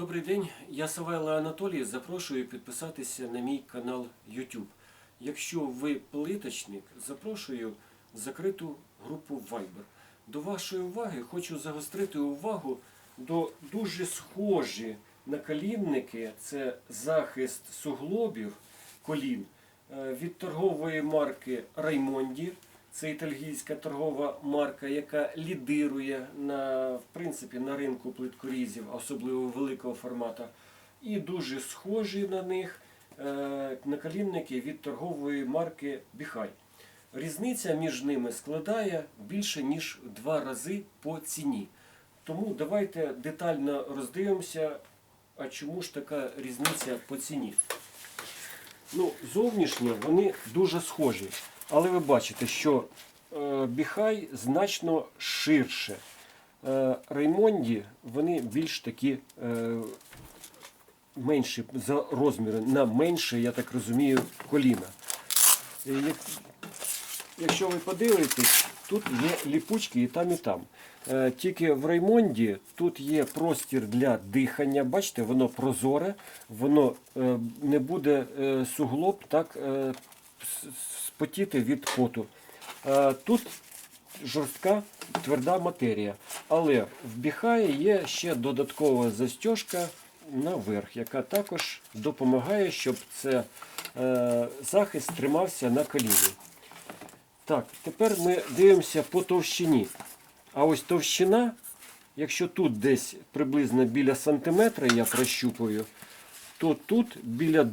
Добрий день, я Савела Анатолій. Запрошую підписатися на мій канал YouTube. Якщо ви плиточник, запрошую в закриту групу Viber. До вашої уваги хочу загострити увагу до дуже схожі наколінники. Це захист суглобів колін е, від торгової марки Раймонді. Це італьгійська торгова марка, яка лідирує на, в принципі, на ринку плиткорізів, особливо великого формату. І дуже схожі на них е, наколінники від торгової марки Біхай. Різниця між ними складає більше ніж два рази по ціні. Тому давайте детально роздивимося, а чому ж така різниця по ціні. Ну, зовнішньо вони дуже схожі. Але ви бачите, що е, біхай значно ширше. Е, Реймонді вони більш такі е, менші за розміри, на менше, я так розумію, коліна. Як- Якщо ви подивитесь, тут є ліпучки і там, і там. Тільки в Реймонді тут є простір для дихання. Бачите, воно прозоре, воно не буде суглоб так спотіти від поту. Е, Тут жорстка тверда матерія. Але в біхаї є ще додаткова застіжка наверх, яка також допомагає, щоб це, е, захист тримався на коліні. Так, тепер ми дивимося по товщині. А ось товщина, якщо тут десь приблизно біля сантиметра я прощупую, то тут біля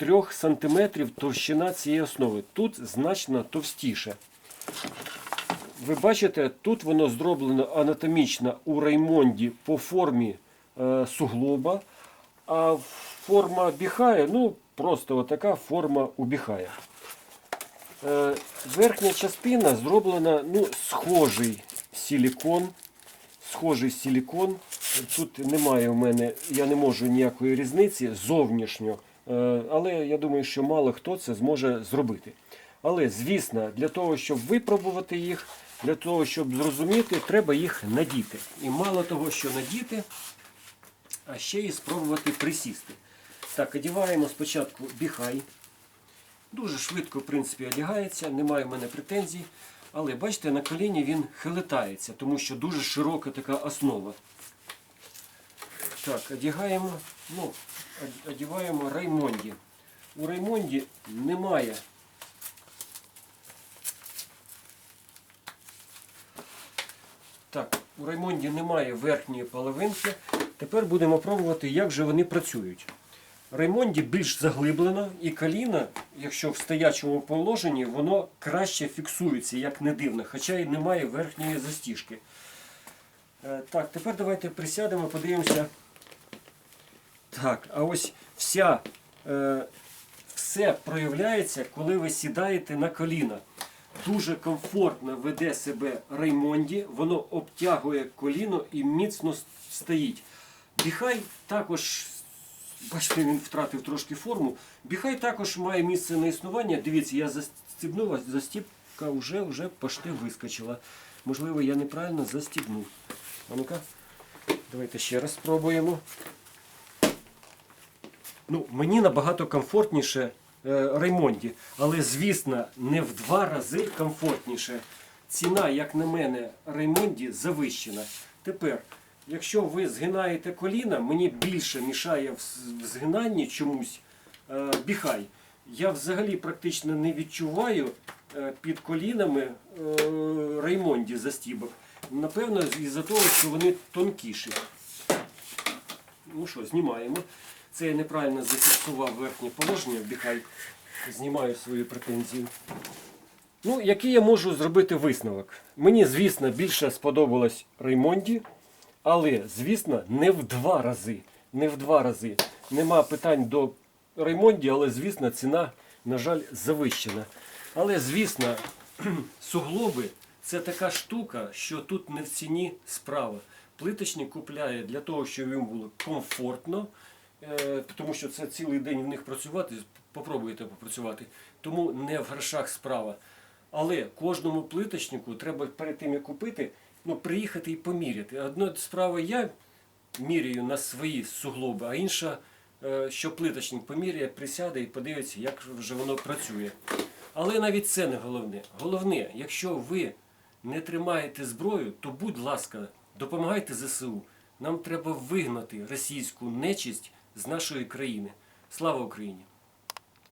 2-3 сантиметрів товщина цієї основи. Тут значно товстіше. Ви бачите, тут воно зроблено анатомічно у Реймонді по формі е, суглоба, а форма біхая, ну, просто отака форма у біхая. Е, верхня частина зроблена ну, схожий силікон. Схожий силікон. Тут немає в мене, я не можу ніякої різниці зовнішньо. Е, але я думаю, що мало хто це зможе зробити. Але, звісно, для того, щоб випробувати їх, для того, щоб зрозуміти, треба їх надіти. І мало того, що надіти, а ще і спробувати присісти. Так, одягаємо спочатку біхай. Дуже швидко, в принципі, одягається, немає в мене претензій. Але бачите, на коліні він хилитається, тому що дуже широка така основа. Так, одягаємо, ну, од- одягаємо Раймонді. У Раймонді немає. Так, у Раймонді немає верхньої половинки. Тепер будемо пробувати, як же вони працюють. Раймонді більш заглиблено, і коліна, якщо в стоячому положенні, воно краще фіксується, як не дивно, хоча й немає верхньої застіжки. Е, Так, тепер давайте присядемо, подивимося. Так, а ось вся, е, все проявляється, коли ви сідаєте на коліна. Дуже комфортно веде себе Реймонді, воно обтягує коліно і міцно стоїть. Біхай також, бачите, він втратив трошки форму. Біхай також має місце на існування. Дивіться, я застібнув, застібка вже, вже пошти вискочила. Можливо, я неправильно застібнув. А ну-ка, давайте ще раз спробуємо. Ну, мені набагато комфортніше е, Реймонді, але, звісно, не в два рази комфортніше. Ціна, як на мене, Реймонді завищена. Тепер, якщо ви згинаєте коліна, мені більше мішає в згинанні чомусь е, біхай. Я взагалі практично не відчуваю е, під колінами Реймонді застібок. Напевно, із-за того, що вони тонкіші. Ну що, знімаємо. Це я неправильно зафіксував верхнє положення, вдихай, знімаю свою претензію. Ну, який я можу зробити висновок? Мені, звісно, більше сподобалось Реймонді, але, звісно, не в два рази. Не в два рази. Нема питань до Реймонді, але, звісно, ціна, на жаль, завищена. Але, звісно, суглоби це така штука, що тут не в ціні справа. Плиточник купляє для того, щоб йому було комфортно, тому що це цілий день в них працювати, попробуйте попрацювати. Тому не в грошах справа. Але кожному плиточнику треба перед тим, як купити, ну, приїхати і поміряти. Одна справа я міряю на свої суглоби, а інша, е, що плиточник поміряє, присяде і подивиться, як вже воно працює. Але навіть це не головне. Головне, якщо ви не тримаєте зброю, то будь ласка, допомагайте ЗСУ. Нам треба вигнати російську нечисть з нашої країни. Слава Україні!